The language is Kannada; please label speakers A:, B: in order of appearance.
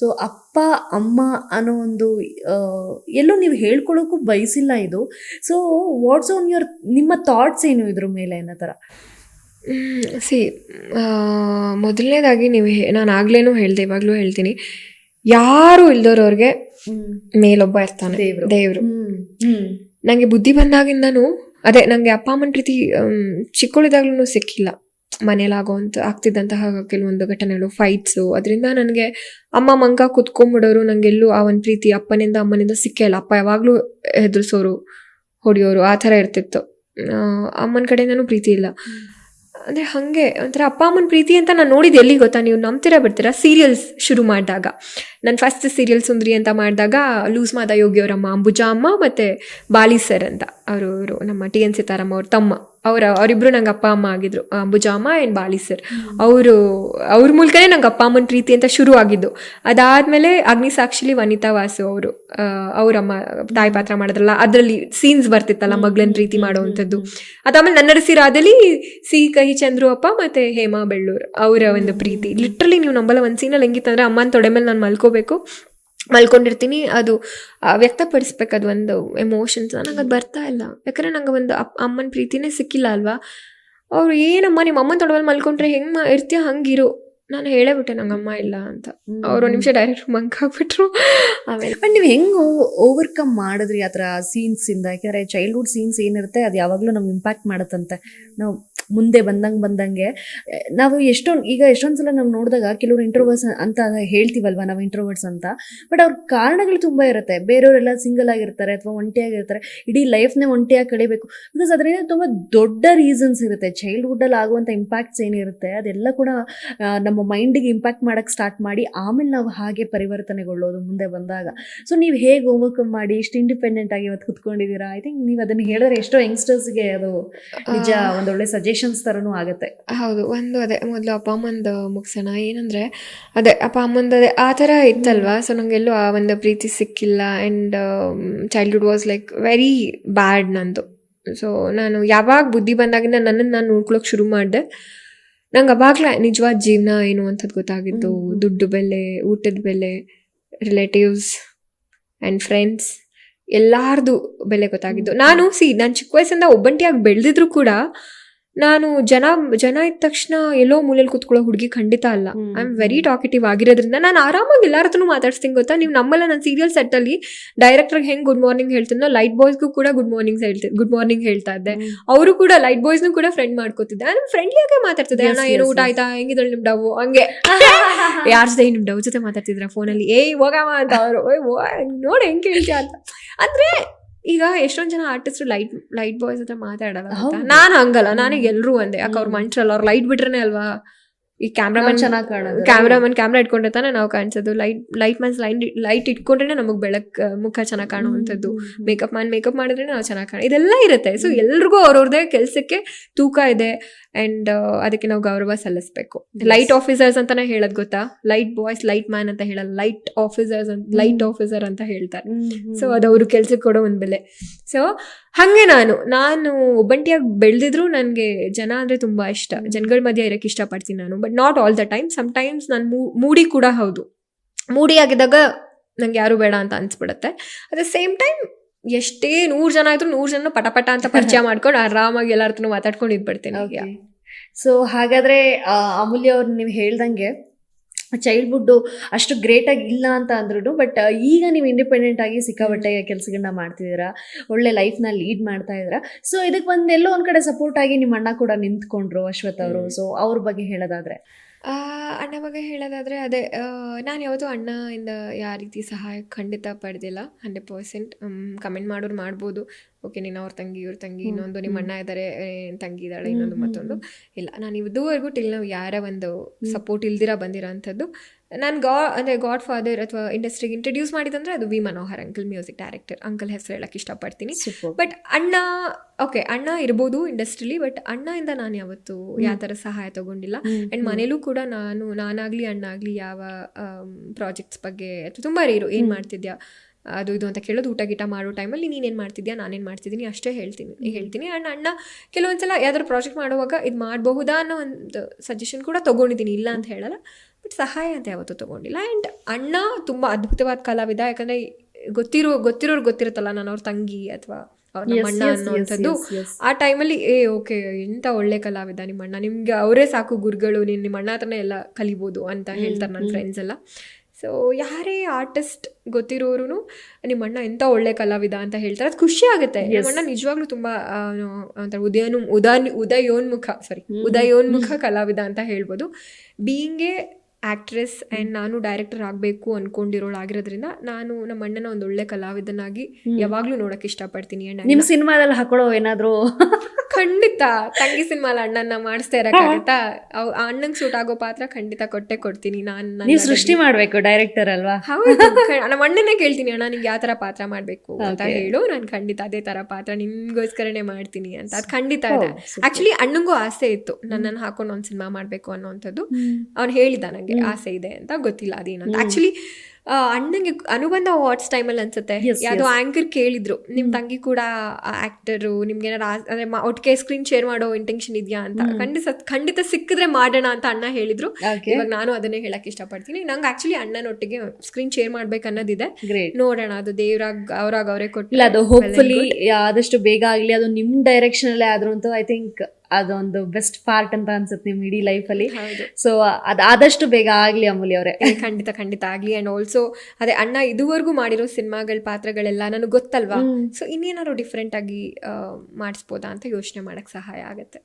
A: ಸೊ ಅಪ್ಪ ಅಮ್ಮ ಅನ್ನೋ ಒಂದು ಎಲ್ಲೋ ನೀವು ಹೇಳ್ಕೊಳ್ಳೋಕ್ಕೂ ಬಯಸಿಲ್ಲ ಇದು. ಸೊ ವಾಟ್ಸ್ ಆನ್ ಯುವರ್ ನಿಮ್ಮ ಥಾಟ್ಸ್ ಏನು ಇದ್ರ ಮೇಲೆ ಅನ್ನೋ ಥರ?
B: ಸಿ ಮೊದಲನೇದಾಗಿ ನೀವು ನಾನು ಆಗ್ಲೇನೂ ಹೇಳ್ದೆ ಇವಾಗಲೂ ಹೇಳ್ತೀನಿ. ಯಾರು ಇಲ್ದೋರವ್ರಿಗೆ ಮೇಲೊಬ್ಬ ಇರ್ತಾನೆ.
A: ದೇವ್ರು.
B: ನನಗೆ ಬುದ್ಧಿ ಬಂದಾಗಿಂದನೂ ಅದೇ ನನಗೆ ಅಪ್ಪ ಅಮ್ಮನ ರೀತಿ ಚಿಕ್ಕಳಿದಾಗ್ಲೂ ಸಿಕ್ಕಿಲ್ಲ. ಮನೇಲಾಗುವಂಥ ಆಗ್ತಿದ್ದಂತಹ ಕೆಲವೊಂದು ಘಟನೆಗಳು ಫೈಟ್ಸು ಅದರಿಂದ ನನಗೆ ಅಮ್ಮ ಮಂಗ ಕುತ್ಕೊಂಡ್ಬಿಡೋರು ನನಗೆಲ್ಲೂ ಆ ಒಂದು ಪ್ರೀತಿ ಅಪ್ಪನಿಂದ ಅಮ್ಮನಿಂದ ಸಿಕ್ಕೇ ಇಲ್ಲ ಅಪ್ಪ ಯಾವಾಗಲೂ ಹೆದರ್ಸೋರು, ಹೊಡೆಯೋರು, ಆ ಥರ ಇರ್ತಿತ್ತು. ಅಮ್ಮನ ಕಡೆಯಿಂದನೂ ಪ್ರೀತಿ ಇಲ್ಲ. ಅಂದರೆ ಹಾಗೆ ಒಂಥರ ಅಪ್ಪ ಅಮ್ಮನ ಪ್ರೀತಿ ಅಂತ ನಾನು ನೋಡಿದ್ದು ಎಲ್ಲಿ ಗೊತ್ತಾ? ನೀವು ನಂಬ್ತೀರಾ ಬಿಡ್ತೀರಾ? ಸೀರಿಯಲ್ಸ್ ಶುರು ಮಾಡಿದಾಗ. ನಾನು ಫಸ್ಟ್ ಸೀರಿಯಲ್ ಸುಂದ್ರಿ ಅಂತ ಮಾಡಿದಾಗ ಲೂಸ್ ಮಾದ ಯೋಗಿ ಅವರಮ್ಮ ಅಂಬುಜಾ ಅಮ್ಮ ಮತ್ತು ಬಾಲಿ ಸರ್ ಅಂತ. ಅವರು ನಮ್ಮ ಟಿ ಎನ್ ಸೀತಾರಾಮ್ ಅವ್ರ ತಮ್ಮ. ಅವರ ಅವರಿಬ್ರು ನಂಗೆ ಅಪ್ಪ ಅಮ್ಮ ಆಗಿದ್ರು. ಅಂಬುಜಾ ಅಮ್ಮ ಆ್ಯಂಡ್ ಬಾಲಿ ಸರ್ ಅವರು ಅವ್ರ ಮೂಲಕನೇ ನಂಗೆ ಅಪ್ಪ ಅಮ್ಮನ ಪ್ರೀತಿ ಅಂತ ಶುರು ಆಗಿದ್ದು ಅದಾದಮೇಲೆ ಅಗ್ನಿ ಸಾಕ್ಷಿಲಿ ವನಿತಾ ವಾಸು ಅವರು ಅವರಮ್ಮ ತಾಯಿ ಪಾತ್ರ ಮಾಡಿದ್ರಲ್ಲ ಅದರಲ್ಲಿ ಸೀನ್ಸ್ ಬರ್ತಿತ್ತಲ್ಲ ಮಗಳನ್ನ ಪ್ರೀತಿ ಮಾಡುವಂಥದ್ದು. ಅದಾದಮೇಲೆ ನನ್ನ ಸಿರಾದಲ್ಲಿ ಸಿ ಕಹಿ ಚಂದ್ರು ಅಪ್ಪ ಮತ್ತೆ ಹೇಮಾ ಬೆಳ್ಳೂರು ಅವರ ಒಂದು ಪ್ರೀತಿ. ಲಿಟ್ರಲಿ ನೀವು ನಂಬಲ್ಲ ಒಂದು ಸೀನಲ್ಲಿ ಹೆಂಗಿತ್ತಂದ್ರೆ ಅಮ್ಮನ ತೊಡೆ ಮೇಲೆ ನಾನು ಮಲ್ಕೋಬೇಕು ಮಲ್ಕೊಂಡಿರ್ತೀನಿ. ಅದು ವ್ಯಕ್ತಪಡಿಸ್ಬೇಕು. ಅದು ಒಂದು ಎಮೋಷನ್ಸ್ ನಂಗೆ ಅದು ಬರ್ತಾ ಇಲ್ಲ. ಯಾಕಂದ್ರೆ ನಂಗೆ ಒಂದು ಅಪ್, ಅಮ್ಮನ ಪ್ರೀತಿನೇ ಸಿಕ್ಕಿಲ್ಲ ಅಲ್ವಾ? ಅವ್ರು, ಏನಮ್ಮ ನಿಮ್ಮ ಅಮ್ಮನ ತೊಡವಲ್ಲಿ ಮಲ್ಕೊಂಡ್ರೆ ಹೆಂಗೆ ಇರ್ತೀಯ? ಹಂಗಿರು. ನಾನು ಹೇಳೇ ಬಿಟ್ಟೆ ನಂಗೆ ಅಮ್ಮ ಇಲ್ಲ ಅಂತ. ಅವರು ನಿಮಿಷ ಡೈರೆಕ್ಟ್ ಮಂಕ್ ಹಾಕ್ಬಿಟ್ರು ಆಮೇಲೆ
A: ಬಟ್ ನೀವು ಹೆಂಗೆ ಓವರ್ಕಮ್ ಮಾಡಿದ್ರಿ ಆ ಥರ ಸೀನ್ಸಿಂದ ಯಾಕೆಂದರೆ ಚೈಲ್ಡ್ಹುಡ್ ಸೀನ್ಸ್ ಏನಿರುತ್ತೆ ಅದು ಯಾವಾಗಲೂ ನಮ್ಗೆ ಇಂಪ್ಯಾಕ್ಟ್ ಮಾಡುತ್ತಂತೆ. ನಾವು ಮುಂದೆ ಬಂದಂಗೆ ಬಂದಂಗೆ. ನಾವು ಎಷ್ಟೊಂದು ಈಗ ಎಷ್ಟೊಂದು ಸಲ ನಾವು ನೋಡಿದಾಗ ಕೆಲವರು ಇಂಟ್ರೋವರ್ಸ್ ಅಂತ ಹೇಳ್ತೀವಲ್ವ ನಾವು ಇಂಟ್ರೋವರ್ಸ್ ಅಂತ? ಬಟ್ ಅವ್ರ ಕಾರಣಗಳು ತುಂಬ ಇರುತ್ತೆ. ಬೇರೆಯವರೆಲ್ಲ ಸಿಂಗಲ್ ಆಗಿರ್ತಾರೆ ಅಥವಾ ಒಂಟಿಯಾಗಿರ್ತಾರೆ ಇಡೀ ಲೈಫ್ನೇ ಒಂಟಿಯಾಗಿ ಕಳಿಬೇಕು. ಬಿಕಾಸ್ ಅದರಿಂದ ತುಂಬ ದೊಡ್ಡ ರೀಸನ್ಸ್ ಇರುತ್ತೆ. ಚೈಲ್ಡ್ಹುಡ್ಡಲ್ಲಿ ಆಗುವಂಥ ಇಂಪ್ಯಾಕ್ಟ್ಸ್ ಏನಿರುತ್ತೆ ಅದೆಲ್ಲ ಕೂಡ ನಮ್ಮ ಮೈಂಡಿಗೆ ಇಂಪ್ಯಾಕ್ಟ್ ಮಾಡೋಕ್ಕೆ ಸ್ಟಾರ್ಟ್ ಮಾಡಿ ಆಮೇಲೆ ನಾವು ಹಾಗೆ ಪರಿವರ್ತನೆಗೊಳ್ಳೋದು ಮುಂದೆ ಬಂದಾಗ. ಸೊ ನೀವು ಹೇಗೆ ಓವರ್ಕಮ್ ಮಾಡಿ ಇಷ್ಟು ಇಂಡಿಪೆಂಡೆಂಟ್ ಆಗಿ ಇವತ್ತು ಕುತ್ಕೊಂಡಿದ್ದೀರಾ ಐ ಥಿಂಕ್ ನೀವು ಅದನ್ನು ಹೇಳಿದ್ರೆ ಎಷ್ಟೋ ಯಂಗ್ಸ್ಟರ್ಸ್ಗೆ ಅದು ನಿಜ ಒಂದೊಳ್ಳೆ ಸಜೆಷನ್ಸ್ ಥರನೂ ಆಗುತ್ತೆ.
B: ಹೌದು ಒಂದು ಅದೇ ಮೊದಲು ಅಪ್ಪ ಅಮ್ಮಂದು ಮುಗಿಸೋಣ. ಏನಂದರೆ ಅದೇ ಅಪ್ಪ ಅಮ್ಮಂದು ಅದೇ ಆ ಥರ ಇತ್ತಲ್ವಾ? ಸೊ ನನಗೆಲ್ಲೂ ಆ ಒಂದು ಪ್ರೀತಿ ಸಿಕ್ಕಿಲ್ಲ and childhood was like very bad ನಂದು. ಸೊ ನಾನು ಯಾವಾಗ ಬುದ್ಧಿ ಬಂದಾಗಿಂದ ನನ್ನನ್ನು ನಾನು ನೋಡ್ಕೊಳಕ್ಕೆ ಶುರು ಮಾಡಿದೆ. ನಂಗೆ ಅವಾಗಲೇ ನಿಜವಾದ ಜೀವನ ಏನು ಅಂತದ್ದು ಗೊತ್ತಾಗಿದ್ದು. ದುಡ್ಡು ಬೆಲೆ ಊಟದ ಬೆಲೆ ರಿಲೇಟಿವ್ಸ್ ಆ್ಯಂಡ್ ಫ್ರೆಂಡ್ಸ್ ಎಲ್ಲಾರ್ದು ಬೆಲೆ ಗೊತ್ತಾಗಿದ್ದು ನಾನು ಸಿ ನಾನು ಚಿಕ್ಕ ವಯಸ್ಸಿಂದ ಒಬ್ಬಂಟಿಯಾಗಿ ಬೆಳೆದಿದ್ರು ಕೂಡ ನಾನು ಜನ ಜನ ಇದ್ದ ತಕ್ಷಣ ಎಲ್ಲೋ ಮೂಲೆಯಲ್ಲಿ ಕುತ್ಕೊಳ್ಳೋ ಹುಡುಗಿ ಖಂಡಿತ ಅಲ್ಲ. ಐ ಆಮ್ ವೆರಿ ಟಾಕೆಟಿವ್ ಆಗಿರೋದ್ರಿಂದ ನಾನು ಆರಾಮಾಗಿ ಎಲ್ಲರ ಹತ್ರನೂ ಮಾತಾಡ್ಸ್ತೀನಿ ಗೊತ್ತಾ? ನೀವು ನಮ್ಮಲ್ಲ ನನ್ನ ಸೀರಿಯಲ್ ಸೆಟ್ ಅಲ್ಲಿ ಡೈರೆಕ್ಟರ್ಗೆ ಹೆಂಗೆ ಗುಡ್ ಮಾರ್ನಿಂಗ್ ಹೇಳ್ತೀನೋ ಲೈಟ್ ಬಾಯ್ಸ್ಗೂ ಕೂಡ ಗುಡ್ ಮಾರ್ನಿಂಗ್ ಹೇಳ್ತಿ ಗುಡ್ ಮಾರ್ನಿಂಗ್ ಹೇಳ್ತಾ ಇದ್ದೆ. ಅವರು ಕೂಡ ಲೈಟ್ ಬಾಯ್ಸ್ನು ಕೂಡ ಫ್ರೆಂಡ್ ಮಾಡ್ಕೋತಿದ್ದೆ. ನಾನು ಆಗೇ ಮಾತಾಡ್ತಿದ್ದೆ. ಅಣ್ಣ ಏನು ಊಟ. ಆಯ್ತಾ? ಹೆಂಗಿದ್ರು ನಿಮ್ ಡವ್ ಹಂಗೆ. ಯಾರ ಜೊತೆ ನಿಮ್ ಡವ್ ಜೊತೆ ಮಾತಾಡ್ತಿದ್ರ ಫೋನಲ್ಲಿ ಏಯ್ ಹೋಗಮ್ಮ ಅಂತ ಅವರು. ನೋಡಿ ಹೆಂಗ್ ಕೇಳ್ತೀಯ ಅಂತ. ಅಂದ್ರೆ ಈಗ ಎಷ್ಟೊಂದ್ ಜನ ಆರ್ಟಿಸ್ಟ್ ಲೈಟ್ ಲೈಟ್ ಬಾಯ್ಸ್ ಹತ್ರ ಮಾತಾಡಲ್ಲ. ನಾನು ಹಂಗಲ್ಲ ನಾನು
A: ಎಲ್ಲರೂ
B: ಎಲ್ರು ಅಂದೆ ಯಾಕೆ ಅವ್ರ. ಮಂಚ್ರಲ್ಲ ಅವ್ರು ಲೈಟ್ ಬಿಟ್ರೇನೆ ಅಲ್ವಾ ಈ ಕ್ಯಾಮ್ರಾಮನ್
A: ಚೆನ್ನಾಗಿ ಕಾಣೋದು.
B: ಕ್ಯಾಮ್ರಾಮನ್ ಕ್ಯಾಮ್ರಾ ಇಟ್ಕೊಂಡ್ರೆ ತಾನೇ ನಾವು ಕಾಣಿಸೋದು. ಲೈಟ್ ಲೈಟ್ ಮನ್ಸ್ ಲೈಟ್ ಲೈಟ್ ಇಟ್ಕೊಂಡ್ರೆ ನಮಗೆ ಬೆಳಕ್ ಮುಖ ಚೆನ್ನಾಗಿ ಕಾಣುವಂಥದ್ದು. ಮೇಕಪ್ ಮ್ಯಾನ್ ಮೇಕಪ್ ಮಾಡಿದ್ರೆ ನಾವು ಚೆನ್ನಾಗಿ ಕಾಣ ಇದೆಲ್ಲ ಇರುತ್ತೆ. ಸೊ. ಎಲ್ರಿಗೂ ಅವ್ರವ್ರದೇ ಕೆಲಸಕ್ಕೆ ತೂಕ ಇದೆ. ಅಂಡ್ ಅದಕ್ಕೆ ನಾವು ಗೌರವ ಸಲ್ಲಿಸ್ಬೇಕು. ಲೈಟ್ ಆಫೀಸರ್ಸ್ ಅಂತಾನೆ ಹೇಳೋದು ಗೊತ್ತಾ? ಲೈಟ್ ಬಾಯ್ಸ್ ಲೈಟ್ ಮ್ಯಾನ್ ಅಂತ ಹೇಳಲ್ಲ ಲೈಟ್ ಆಫೀಸರ್ಸ್ ಅಂತ ಲೈಟ್. ಆಫೀಸರ್ ಅಂತ ಹೇಳ್ತಾರೆ. ಸೊ ಅದು ಅವ್ರ ಕೆಲ್ಸಕ್ಕೆ ಕೊಡೋ ಒಂದು ಬೆಲೆ. ಸೊ ಹಾಗೆ ನಾನು. ನಾನು ಒಬ್ಬಂಟಿಯಾಗಿ ಬೆಳೆದಿದ್ರು ನನಗೆ ಜನ ಅಂದರೆ ತುಂಬ ಇಷ್ಟ. ಜನಗಳ ಮಧ್ಯೆ ಇರೋಕ್ಕೆ ಇಷ್ಟಪಡ್ತೀನಿ ನಾನು. But not all the time sometimes ನಾನು ಮೂಡಿ ಕೂಡ ಹೌದು. ಮೂಡಿ ಆಗಿದ್ದಾಗ ನಂಗೆ ಯಾರು ಬೇಡ ಅಂತ ಅನ್ಸ್ಬಿಡುತ್ತೆ. ಅಟ್ ದ ಸೇಮ್ ಟೈಮ್ ಎಷ್ಟೇ ನೂರು ಜನ ಆಯ್ತು ನೂರು ಜನ ಪಟಪಟ ಪಟ ಅಂತ ಪರಿಚಯ ಮಾಡ್ಕೊಂಡು ಆರಾಮಾಗಿ ಎಲ್ಲರ ಹತ್ರನೂ ಮಾತಾಡ್ಕೊಂಡು ಇದ್ಬಿಡ್ತೀನಿ
A: ಸೊ ಹಾಗಾದ್ರೆ ಅಮೂಲ್ಯ ಅವ್ರು ನೀವು ಹೇಳ್ದಂಗೆ ಚೈಲ್ಡ್ಹುಡ್ಡು ಅಷ್ಟು ಗ್ರೇಟಾಗಿ ಇಲ್ಲ ಅಂತ ಅಂದ್ರೂ ಬಟ್ ಈಗ ನೀವು ಇಂಡಿಪೆಂಡೆಂಟ್ ಆಗಿ ಸಿಕ್ಕಾಬಟ್ಟೆ ಕೆಲಸಗಳನ್ನ ಮಾಡ್ತಿದ್ದೀರಾ ಒಳ್ಳೆ ಲೈಫ್ನ ಲೀಡ್ ಮಾಡ್ತಾ ಇದ್ದೀರಾ. ಸೊ ಇದಕ್ಕೆ ಒಂದು ಎಲ್ಲೋ ಒಂದು ಕಡೆ ಸಪೋರ್ಟ್ ಆಗಿ ನಿಮ್ಮ ಅಣ್ಣ ಕೂಡ ನಿಂತ್ಕೊಂಡ್ರು ಅಶ್ವಥ್ ಅವರು. ಸೊ ಅವ್ರ ಬಗ್ಗೆ ಹೇಳೋದಾದ್ರೆ.
B: ಆ, ಅಣ್ಣ ಬಗ್ಗೆ ಹೇಳೋದಾದರೆ ಅದೇ ನಾನು ಯಾವತ್ತೂ ಇಂದ ಯಾವ ರೀತಿ ಸಹಾಯ ಖಂಡಿತ ಪಡೆದಿಲ್ಲ ಹಂಡ್ರೆಡ್ ಪರ್ಸೆಂಟ್ ಕಮೆಂಟ್ ಮಾಡೋರು ಮಾಡ್ಬೋದು ಓಕೆ ನೀನು ಅವ್ರ ತಂಗಿ ಇವ್ರ ತಂಗಿ
A: ಹ್ಮ್,
B: ಇನ್ನೊಂದು ನಿಮ್ಮ
A: ಹ್ಮ್.
B: ಅಣ್ಣ ಇದ್ದಾರೆ ತಂಗಿ ಇದ್ದಾಳೆ
A: ಹ್ಮ್,
B: ಇನ್ನೊಂದು
A: ಹ್ಮ್,
B: ಮತ್ತೊಂದು ಇಲ್ಲ ನಾನು ಇದುವರೆಗೂ ಟಿಲ್ ನಾವು ಯಾರ ಒಂದು
A: ಹ್ಮ್.
B: ಸಪೋರ್ಟ್ ಇಲ್ದಿರ ಬಂದಿರೋ ಅಂಥದ್ದು ನಾನು ಗಾ ಅಂದರೆ ಗಾಡ್ ಫಾದರ್ ಅಥವಾ ಇಂಡಸ್ಟ್ರಿಗೆ ಇಂಟ್ರಡ್ಯೂಸ್ ಮಾಡಿದಂದ್ರೆ ಅದು V Manohar uncle music director uncle ಹೆಸರು ಹೇಳಕ್ಕೆ ಇಷ್ಟಪಡ್ತೀನಿ. ಬಟ್ ಅಣ್ಣ ಓಕೆ ಅಣ್ಣ ಇರ್ಬೋದು ಇಂಡಸ್ಟ್ರಿಲಿ ಬಟ್ ಅಣ್ಣಯಿಂದ ನಾನು ಯಾವತ್ತು ಯಾವ ಥರ ಸಹಾಯ ತಗೊಂಡಿಲ್ಲ. ಆ್ಯಂಡ್ ಮನೇಲೂ ಕೂಡ ನಾನು ನಾನಾಗಲಿ ಅಣ್ಣಾಗಲಿ ಯಾವ ಪ್ರಾಜೆಕ್ಟ್ಸ್ ಬಗ್ಗೆ ಅಥವಾ ತುಂಬ ರೇರು ಏನು. ಮಾಡ್ತಿದ್ಯಾ? ಅದು ಇದು ಅಂತ ಕೇಳೋದು ಊಟ ಗೀಟ ಮಾಡೋ ಟೈಮಲ್ಲಿ ನೀನೇನು ಮಾಡ್ತಿದ್ಯಾ? ನಾನೇನು ಮಾಡ್ತಿದ್ದೀನಿ? ಅಷ್ಟೇ ಹೇಳ್ತೀನಿ ಹೇಳ್ತೀನಿ. ಆ್ಯಂಡ್ ಅಣ್ಣ ಕೆಲವೊಂದು ಸಲ ಯಾವ್ದಾದ್ರು ಪ್ರಾಜೆಕ್ಟ್ ಮಾಡುವಾಗ ಇದು ಮಾಡಬಹುದಾ ಅನ್ನೋ ಒಂದು ಸಜೆಷನ್ ಕೂಡ ತೊಗೊಂಡಿದ್ದೀನಿ. ಇಲ್ಲ ಅಂತ ಹೇಳಲ್ಲ. ಬಟ್ ಸಹಾಯ ಅಂತ ಯಾವತ್ತೂ ತೊಗೊಂಡಿಲ್ಲ. ಆ್ಯಂಡ್ ಅಣ್ಣ ತುಂಬ ಅದ್ಭುತವಾದ ಕಲಾವಿದ. ಯಾಕಂದರೆ ಗೊತ್ತಿರೋ ಗೊತ್ತಿರೋರು ಗೊತ್ತಿರುತ್ತಲ್ಲ ನಾನು ಅವ್ರ ತಂಗಿ ಅಥವಾ ಅವ್ರ ನಮ್ಮ ಅಣ್ಣ ಅನ್ನೋವಂಥದ್ದು. ಆ ಟೈಮಲ್ಲಿ ಏ ಓಕೆ ಎಂಥ ಒಳ್ಳೆ ಕಲಾವಿದ ನಿಮ್ಮ ಅಣ್ಣ ನಿಮಗೆ ಅವರೇ ಸಾಕು ಗುರುಗಳು ನೀನು ನಿಮ್ಮ ಅಣ್ಣ ಹತ್ರನೇ ಎಲ್ಲ ಕಲಿಬೋದು ಅಂತ ಹೇಳ್ತಾರೆ ನನ್ನ ಫ್ರೆಂಡ್ಸ್ ಎಲ್ಲ. ಸೊ ಯಾರೇ ಆರ್ಟಿಸ್ಟ್ ಗೊತ್ತಿರೋರು ನಿಮ್ಮ ಅಣ್ಣ ಎಂಥ ಒಳ್ಳೆ ಕಲಾವಿದ ಅಂತ ಹೇಳ್ತಾರೆ. ಅದು ಖುಷಿ ಆಗುತ್ತೆ. ನಿಮ್ಮ ಅಣ್ಣ ನಿಜವಾಗ್ಲೂ ತುಂಬ ಅಂತ ಒಂಥರ ಉದಯನು ಉದಾನ್ ಉದಯೋನ್ಮುಖ ಸಾರಿ ಉದಯೋನ್ಮುಖ ಕಲಾವಿದ ಅಂತ ಹೇಳ್ಬೋದು. ಬೀಯಿಂಗ್ ಎ ಆಕ್ಟ್ರೆಸ್ ಆ್ಯಂಡ್ ನಾನು ಡೈರೆಕ್ಟರ್ ಆಗಬೇಕು ಅನ್ಕೊಂಡಿರೋಳಾಗಿರೋದ್ರಿಂದ ನಾನು ನಮ್ಮ ಅಣ್ಣನ ಒಂದು ಒಳ್ಳೆ ಕಲಾವಿದನಾಗಿ ಯಾವಾಗಲೂ ನೋಡೋಕೆ ಇಷ್ಟಪಡ್ತೀನಿ ಅಣ್ಣ
A: ನಿಮ್ಮ ಸಿನಿಮಾದಲ್ಲಿ ಹಾಕೊಳ್ಳೋ ಏನಾದ್ರು
B: ಖಂಡಿತ. ತಂಗಿ ಸಿನಿಮಾ ಅಣ್ಣನ್ನ ಮಾಡಿಸ್ತಾ ಇರಕ್ಕಾಗತ್ತಾ ಅವ್ ಆ ಸೂಟ್ ಆಗೋ ಪಾತ್ರ ಖಂಡಿತ ಕೊಟ್ಟೆ ಕೊಡ್ತೀನಿ ನಾನು
A: ನೀವು ಸೃಷ್ಟಿ ಮಾಡ್ಬೇಕು ಡೈರೆಕ್ಟರ್ ಅಲ್ವಾ?
B: ಹೌದು. ನಮ್ಮ ಅಣ್ಣನೇ ಕೇಳ್ತೀನಿ ಅಣ್ಣ ನಿಂಗೆ ಯಾವ ತರ ಪಾತ್ರ ಮಾಡ್ಬೇಕು? ಅಂತ ಹೇಳು. ನಾನು ಖಂಡಿತ ಅದೇ ತರ ಪಾತ್ರ ನಿಮ್ಗೋಸ್ಕರನೇ ಮಾಡ್ತೀನಿ ಅಂತ. ಅದು ಖಂಡಿತ ಇದೆ ಆಕ್ಚುಲಿ ಅಣ್ಣಂಗೂ ಆಸೆ ಇತ್ತು. ನನ್ನನ್ನು ಹಾಕೊಂಡು ಒಂದು ಸಿನಿಮಾ ಮಾಡ್ಬೇಕು ಅನ್ನೋಂಥದ್ದು. ಅವ್ನು ಹೇಳಿದ ನಂಗೆ ಆಸೆ ಇದೆ ಅಂತ ಗೊತ್ತಿಲ್ಲ ಅದೇನಂತ. ಆಕ್ಚುಲಿ ಅಣ್ಣಂಗೆ ಅನುಬಂಧ ವಾಟ್ಸ್ ಟೈಮಲ್ಲಿ ಅನ್ಸುತ್ತೆ. ಯಾವುದೋ ಆಂಕರ್ ಕೇಳಿದ್ರು. ನಿಮ್ ತಂಗಿ ಕೂಡ ಆಕ್ಟರು ನಿಮ್ಗೆ ಏನಾರು ಅಂದ್ರೆ ಒಟ್ಟಿಗೆ ಸ್ಕ್ರೀನ್ ಶೇರ್ ಮಾಡೋ ಇಂಟೆನ್ಷನ್ ಇದೆಯಾ ಅಂತ. ಖಂಡಿತ ಖಂಡಿತ ಸಿಕ್ಕಿದ್ರೆ ಮಾಡೋಣ ಅಂತ ಅಣ್ಣ ಹೇಳಿದ್ರು. ಇವಾಗ ನಾನು ಅದನ್ನೇ ಹೇಳಕ್ ಇಷ್ಟಪಡ್ತೀನಿ. ನಂಗೆ ಆಕ್ಚುಲಿ ಅಣ್ಣನೊಟ್ಟಿಗೆ ಸ್ಕ್ರೀನ್ ಶೇರ್ ಮಾಡ್ಬೇಕು ಅನ್ನೋದಿದೆ. ನೋಡೋಣ ಅದು ದೇವ್ರಾಗ ಅವ್ರಾಗ ಅವರೇ
A: ಕೊಟ್ಟಿಲ್ಲ ಅದು ಹೋಪ್ಫುಲಿ ಆದಷ್ಟು ಬೇಗ ಆಗಲಿ ಅದು ನಿಮ್ ಡೈರೆಕ್ಷನ್ ಅಲ್ಲೇ ಆದ್ರೂ ಅಂತ ಐ ಥಿಂಕ್ ಅದೊಂದು ಬೆಸ್ಟ್ ಪಾರ್ಟ್ ಅಂತ ಅನ್ಸುತ್ತೆ ನಿಮ್ ಇಡೀ ಲೈಫ್ ಅಲ್ಲಿ.
B: ಹೌದು.
A: ಸೊ ಅದ್ ಆದಷ್ಟು ಬೇಗ ಆಗ್ಲಿ ಅಮೂಲಿ ಅವರೇ.
B: ಖಂಡಿತ ಖಂಡಿತ ಆಗ್ಲಿ. ಅಂಡ್ ಆಲ್ಸೋ ಅದೇ ಅಣ್ಣ ಇದುವರೆಗೂ ಮಾಡಿರೋ ಸಿನಿಮಾಗಳ ಪಾತ್ರಗಳೆಲ್ಲ ನನಗೆ ಗೊತ್ತಲ್ವಾ? ಸೊ ಇನ್ನೇನಾದ್ರು ಡಿಫ್ರೆಂಟ್ ಆಗಿ ಮಾಡಿಸ್ಬೋದಾ ಅಂತ ಯೋಚನೆ ಮಾಡಕ್ ಸಹಾಯ ಆಗುತ್ತೆ.